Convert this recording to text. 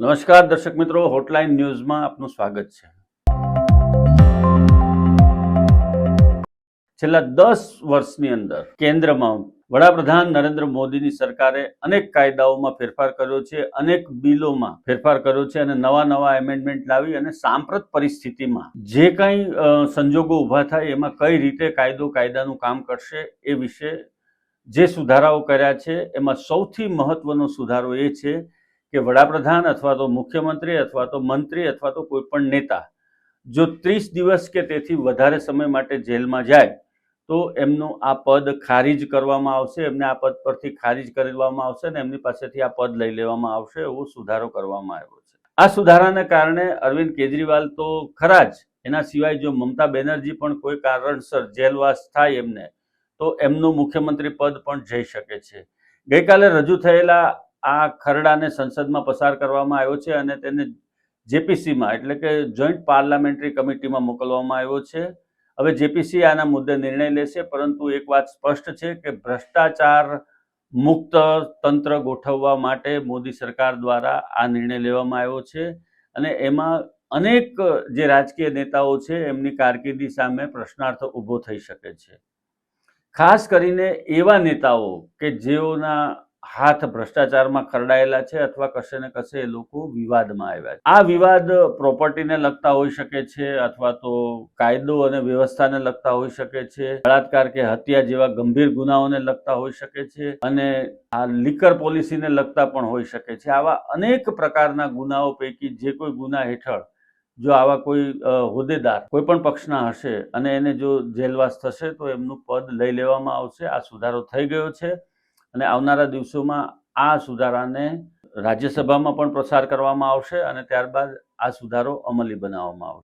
નમસ્કાર દર્શક મિત્રો હોટલાઇન ન્યૂઝમાં આપનું સ્વાગત છે. છેલ્લા દસ વર્ષની અંદર કેન્દ્રમાં વડાપ્રધાન નરેન્દ્ર મોદીની સરકારે અનેક કાયદાઓમાં ફેરફાર કર્યો છે, અનેક બિલોમાં ફેરફાર કર્યો છે અને નવા નવા એમેન્ડમેન્ટ લાવી અને સાંપ્રત પરિસ્થિતિમાં જે કંઈ સંજોગો ઊભા થાય એમાં કઈ રીતે કાયદો કાયદાનું કામ કરશે એ વિશે જે સુધારાઓ કર્યા છે, એમાં સૌથી મહત્વનો સુધારો એ છે કે વડાપ્રધાન અથવા તો મુખ્યમંત્રી અથવા તો મંત્રી અથવા તો કોઈ પણ નેતા જો ત્રીસ દિવસ કે તેથી વધારે સમય માટે જેલમાં જાય, તો એમનું આ પદ ખારીજ કરવામાં આવશે, એમને આ પદ પરથી ખારીજ કરવામાં આવશે અને એમની પાસેથી આ પદ લઈ લેવામાં આવશે એવો સુધારો કરવામાં આવ્યો છે. આ સુધારાને કારણે અરવિંદ કેજરીવાલ તો ખરા જ, એના સિવાય જો મમતા બેનર્જી પણ કોઈ કારણસર જેલવાસ થાય એમને, તો એમનું મુખ્યમંત્રી પદ પણ જઈ શકે છે. ગઈકાલે રજૂ થયેલા આ ખરડાને સંસદમાં પસાર કરવામાં આવ્યો છે અને તેને જેપીસીમાં, એટલે કે જોઈન્ટ પાર્લામેન્ટરી કમિટીમાં મોકલવામાં આવ્યો છે. હવે જેપીસી આના મુદ્દે નિર્ણય લેશે, પરંતુ એક વાત સ્પષ્ટ છે કે ભ્રષ્ટાચાર મુક્ત તંત્ર ગોઠવવા માટે મોદી સરકાર દ્વારા આ નિર્ણય લેવામાં આવ્યો છે. અને એમાં અનેક જે રાજકીય નેતાઓ છે, એમની કારકિર્દી સામે પ્રશ્નાર્થ ઊભો થઈ શકે છે. ખાસ કરીને એવા નેતાઓ કે જેઓના હાથ ભ્રષ્ટાચારમાં ખરડાયેલા છે અથવા કશે ને કશે એ લોકો વિવાદમાં આવ્યા છે. આ વિવાદ પ્રોપર્ટીને લગતા હોઈ શકે છે અથવા તો કાયદો અને વ્યવસ્થાને લગતા હોઈ શકે છે, બળાત્કાર કે હત્યા જેવા ગંભીર ગુનાઓને લગતા હોઈ શકે છે અને આ લીકર પોલિસીને લગતા પણ હોઈ શકે છે. આવા અનેક પ્રકારના ગુનાઓ પૈકી જે કોઈ ગુના હેઠળ જો આવા કોઈ હોદ્દેદાર કોઈ પણ પક્ષના હશે અને એને જો જેલવાસ થશે તો એમનું પદ લઈ લેવામાં આવશે. આ સુધારો થઈ ગયો છે. અને આવનારા દિવસોમાં આ સુધારાને રાજ્યસભામાં પણ પ્રસાર કરવામાં આવશે અને ત્યારબાદ આ સુધારો અમલી બનાવવામાં આવશે.